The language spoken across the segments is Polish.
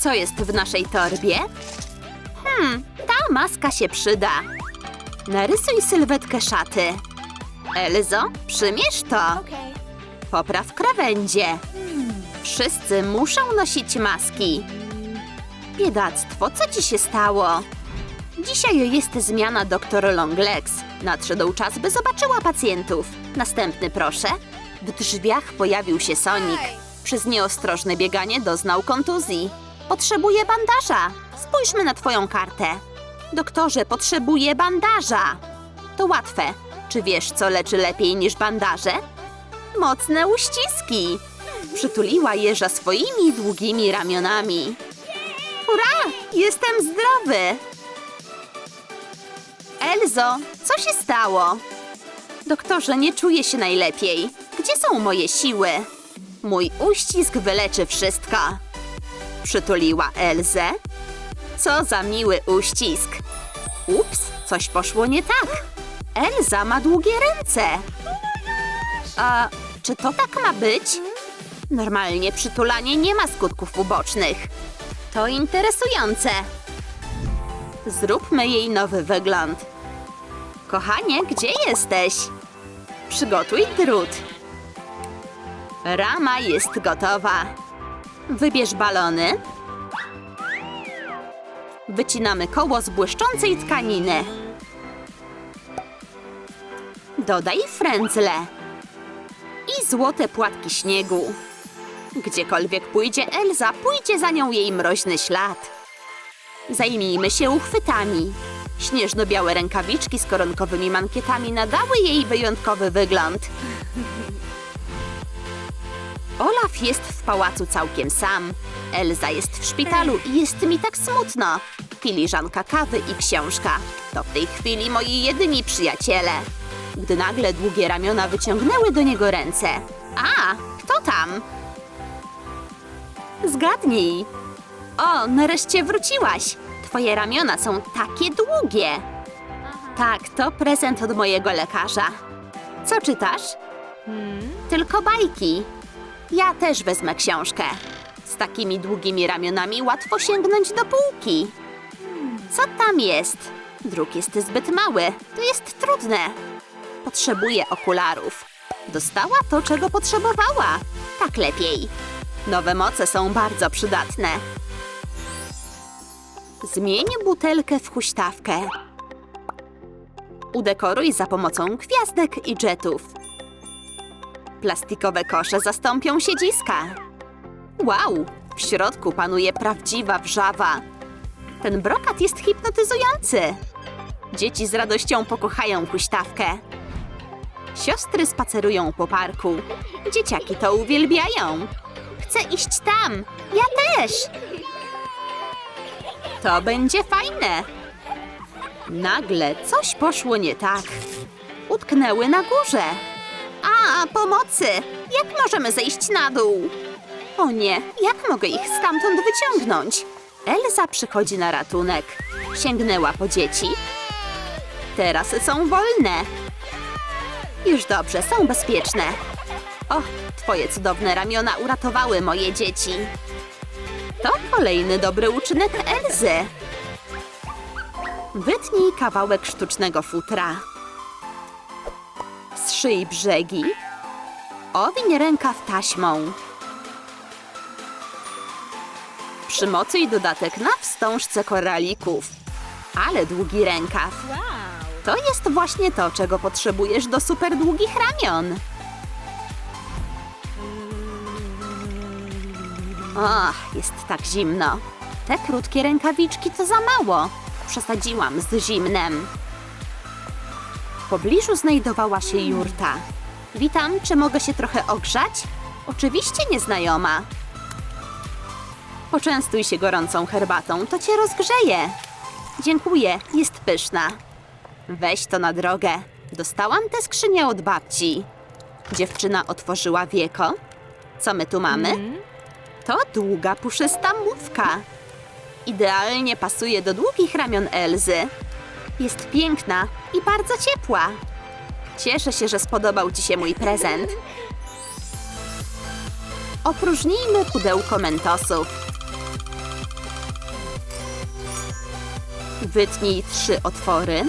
Co jest w naszej torbie? Hmm, ta maska się przyda. Narysuj sylwetkę szaty. Elzo, przymierz to. Popraw krawędzie. Wszyscy muszą nosić maski. Biedactwo, co ci się stało? Dzisiaj jest zmiana doktor Longlegs. Nadszedł czas, by zobaczyła pacjentów. Następny proszę. W drzwiach pojawił się Sonic. Przez nieostrożne bieganie doznał kontuzji. Potrzebuje bandaża. Spójrzmy na twoją kartę. Doktorze, potrzebuje bandaża. To łatwe. Czy wiesz, co leczy lepiej niż bandaże? Mocne uściski. Przytuliła jeża swoimi długimi ramionami. Hurra! Jestem zdrowy! Elzo, co się stało? Doktorze, nie czuję się najlepiej. Gdzie są moje siły? Mój uścisk wyleczy wszystko. Przytuliła Elzę. Co za miły uścisk. Ups, coś poszło nie tak. Elza ma długie ręce. A czy to tak ma być? Normalnie przytulanie nie ma skutków ubocznych. To interesujące. Zróbmy jej nowy wygląd. Kochanie, gdzie jesteś? Przygotuj drut. Rama jest gotowa. Wybierz balony. Wycinamy koło z błyszczącej tkaniny. Dodaj frędzle i złote płatki śniegu. Gdziekolwiek pójdzie Elza, pójdzie za nią jej mroźny ślad. Zajmijmy się uchwytami. Śnieżno-białe rękawiczki z koronkowymi mankietami nadały jej wyjątkowy wygląd. Olaf jest w pałacu całkiem sam. Elza jest w szpitalu i jest mi tak smutno. Filiżanka kawy i książka. To w tej chwili moi jedyni przyjaciele. Gdy nagle długie ramiona wyciągnęły do niego ręce. A, kto tam? Zgadnij. O, nareszcie wróciłaś. Twoje ramiona są takie długie. Tak, to prezent od mojego lekarza. Co czytasz? Tylko bajki. Ja też wezmę książkę. Z takimi długimi ramionami łatwo sięgnąć do półki. Co tam jest? Druk jest zbyt mały. To jest trudne. Potrzebuję okularów. Dostała to, czego potrzebowała. Tak lepiej. Nowe moce są bardzo przydatne. Zmień butelkę w huśtawkę. Udekoruj za pomocą gwiazdek i jetów. Plastikowe kosze zastąpią siedziska. Wow, w środku panuje prawdziwa wrzawa. Ten brokat jest hipnotyzujący. Dzieci z radością pokochają huśtawkę. Siostry spacerują po parku. Dzieciaki to uwielbiają. Chcę iść tam. Ja też. To będzie fajne. Nagle coś poszło nie tak. Utknęły na górze. Pomocy! Jak możemy zejść na dół? O nie, jak mogę ich stamtąd wyciągnąć? Elza przychodzi na ratunek. Sięgnęła po dzieci. Teraz są wolne. Już dobrze, są bezpieczne. O, twoje cudowne ramiona uratowały moje dzieci. To kolejny dobry uczynek Elzy. Wytnij kawałek sztucznego futra. Zszyj brzegi. Owiń rękaw taśmą. Przymocuj dodatek na wstążce koralików. Ale długi rękaw. To jest właśnie to, czego potrzebujesz do super długich ramion. Ach, jest tak zimno. Te krótkie rękawiczki to za mało. Przesadziłam z zimnem. W pobliżu znajdowała się jurta. Witam, czy mogę się trochę ogrzać? Oczywiście nieznajoma. Poczęstuj się gorącą herbatą, to cię rozgrzeje. Dziękuję, jest pyszna. Weź to na drogę. Dostałam tę skrzynię od babci. Dziewczyna otworzyła wieko. Co my tu mamy? To długa, puszysta mówka. Idealnie pasuje do długich ramion Elzy. Jest piękna i bardzo ciepła. Cieszę się, że spodobał Ci się mój prezent. Opróżnijmy pudełko mentosów. Wytnij trzy otwory.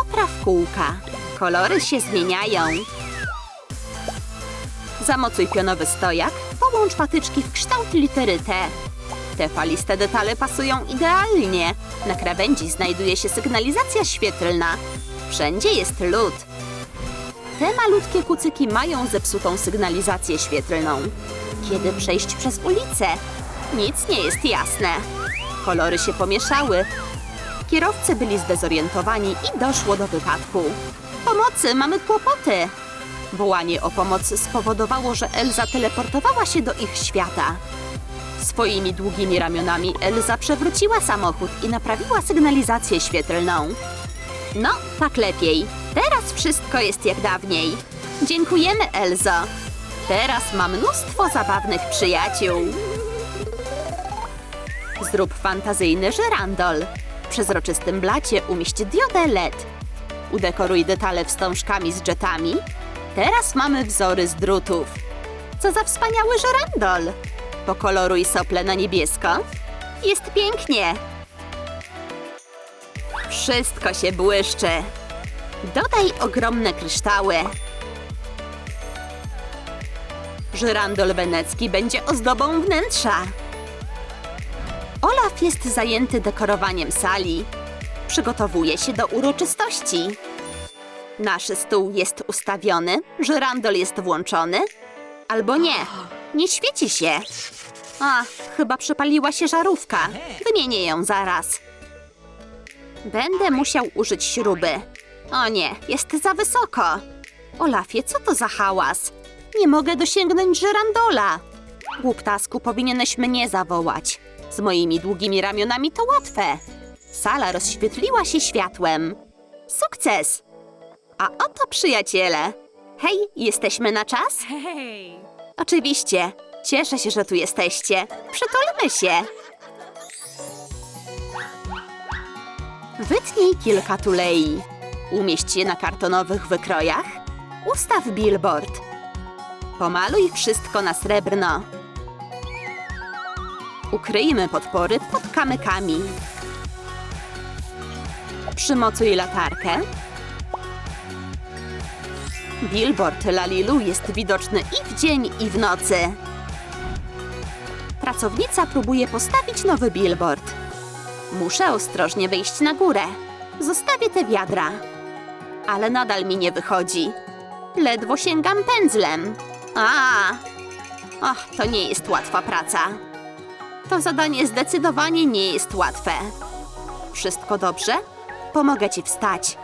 Opraw kółka. Kolory się zmieniają. Zamocuj pionowy stojak. Połącz patyczki w kształt litery T. Te faliste detale pasują idealnie. Na krawędzi znajduje się sygnalizacja świetlna. Wszędzie jest lód. Te malutkie kucyki mają zepsutą sygnalizację świetlną. Kiedy przejść przez ulicę? Nic nie jest jasne. Kolory się pomieszały. Kierowcy byli zdezorientowani i doszło do wypadku. Pomocy, mamy kłopoty! Wołanie o pomoc spowodowało, że Elza teleportowała się do ich świata. Swoimi długimi ramionami Elza przewróciła samochód i naprawiła sygnalizację świetlną. No, tak lepiej. Teraz wszystko jest jak dawniej. Dziękujemy, Elzo. Teraz mam mnóstwo zabawnych przyjaciół. Zrób fantazyjny żyrandol. W przezroczystym blacie umieść diodę LED. Udekoruj detale wstążkami z jetami. Teraz mamy wzory z drutów. Co za wspaniały żyrandol! Pokoloruj sople na niebiesko. Jest pięknie. Wszystko się błyszczy. Dodaj ogromne kryształy. Żyrandol wenecki będzie ozdobą wnętrza. Olaf jest zajęty dekorowaniem sali. Przygotowuje się do uroczystości. Nasz stół jest ustawiony, żyrandol jest włączony. Albo nie, nie świeci się. A, chyba przepaliła się żarówka. Wymienię ją zaraz. Będę musiał użyć śruby. O nie, jest za wysoko. Olafie, co to za hałas? Nie mogę dosięgnąć żerandola. Głuptasku, powinieneś mnie zawołać. Z moimi długimi ramionami to łatwe. Sala rozświetliła się światłem. Sukces! A oto przyjaciele. Hej, jesteśmy na czas? Hey! Oczywiście. Cieszę się, że tu jesteście. Przytulmy się. Wytnij kilka tulei. Umieść je na kartonowych wykrojach. Ustaw billboard. Pomaluj wszystko na srebrno. Ukryjmy podpory pod kamykami. Przymocuj latarkę. Billboard Lalilu jest widoczny i w dzień, i w nocy. Pracownica próbuje postawić nowy billboard. Muszę ostrożnie wejść na górę. Zostawię te wiadra. Ale nadal mi nie wychodzi. Ledwo sięgam pędzlem. A! Och, to nie jest łatwa praca. To zadanie zdecydowanie nie jest łatwe. Wszystko dobrze? Pomogę ci wstać.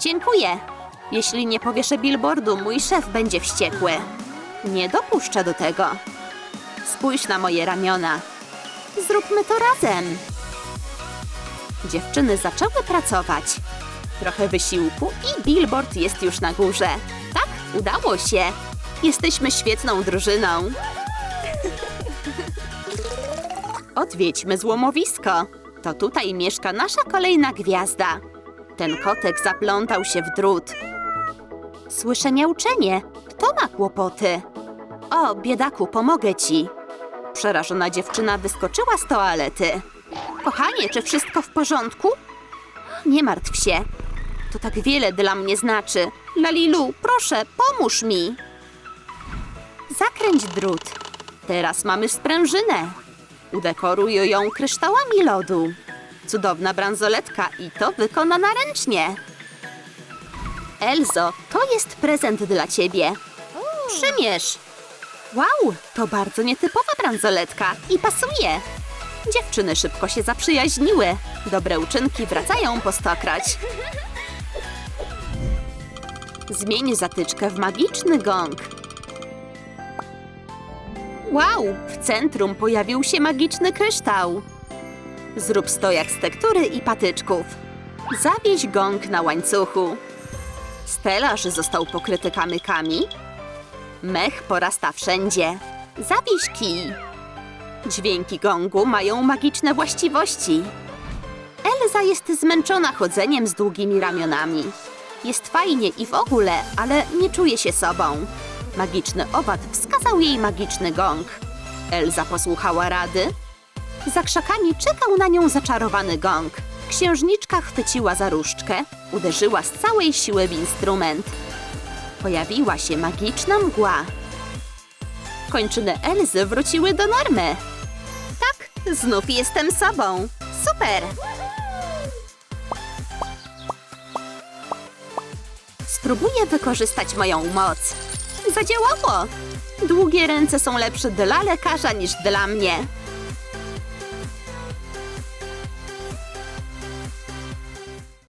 Dziękuję. Jeśli nie powieszę billboardu, mój szef będzie wściekły. Nie dopuszczę do tego. Spójrz na moje ramiona. Zróbmy to razem. Dziewczyny zaczęły pracować. Trochę wysiłku i billboard jest już na górze. Tak, udało się. Jesteśmy świetną drużyną. Odwiedźmy złomowisko. To tutaj mieszka nasza kolejna gwiazda. Ten kotek zaplątał się w drut. Słyszę miauczenie. Kto ma kłopoty? O, biedaku, pomogę ci. Przerażona dziewczyna wyskoczyła z toalety. Kochanie, czy wszystko w porządku? Nie martw się. To tak wiele dla mnie znaczy. Lalilu, proszę, pomóż mi. Zakręć drut. Teraz mamy sprężynę. Udekoruj ją kryształami lodu. Cudowna bransoletka i to wykonana ręcznie. Elzo, to jest prezent dla ciebie. Przymierz. Wow, to bardzo nietypowa bransoletka i pasuje. Dziewczyny szybko się zaprzyjaźniły. Dobre uczynki wracają po stokroć. Zmień zatyczkę w magiczny gong. Wow, w centrum pojawił się magiczny kryształ. Zrób stojak z tektury i patyczków. Zawieź gong na łańcuchu. Stelaż został pokryty kamykami. Mech porasta wszędzie. Zawieź kij. Dźwięki gongu mają magiczne właściwości. Elza jest zmęczona chodzeniem z długimi ramionami. Jest fajnie i w ogóle, ale nie czuje się sobą. Magiczny owad wskazał jej magiczny gong. Elza posłuchała rady Za krzakami czekał na nią zaczarowany gong. Księżniczka chwyciła za różdżkę, uderzyła z całej siły w instrument. Pojawiła się magiczna mgła. Kończyny Elzy wróciły do normy. Tak, znów jestem sobą. Super! Spróbuję wykorzystać moją moc. Zadziałało! Długie ręce są lepsze dla lekarza niż dla mnie.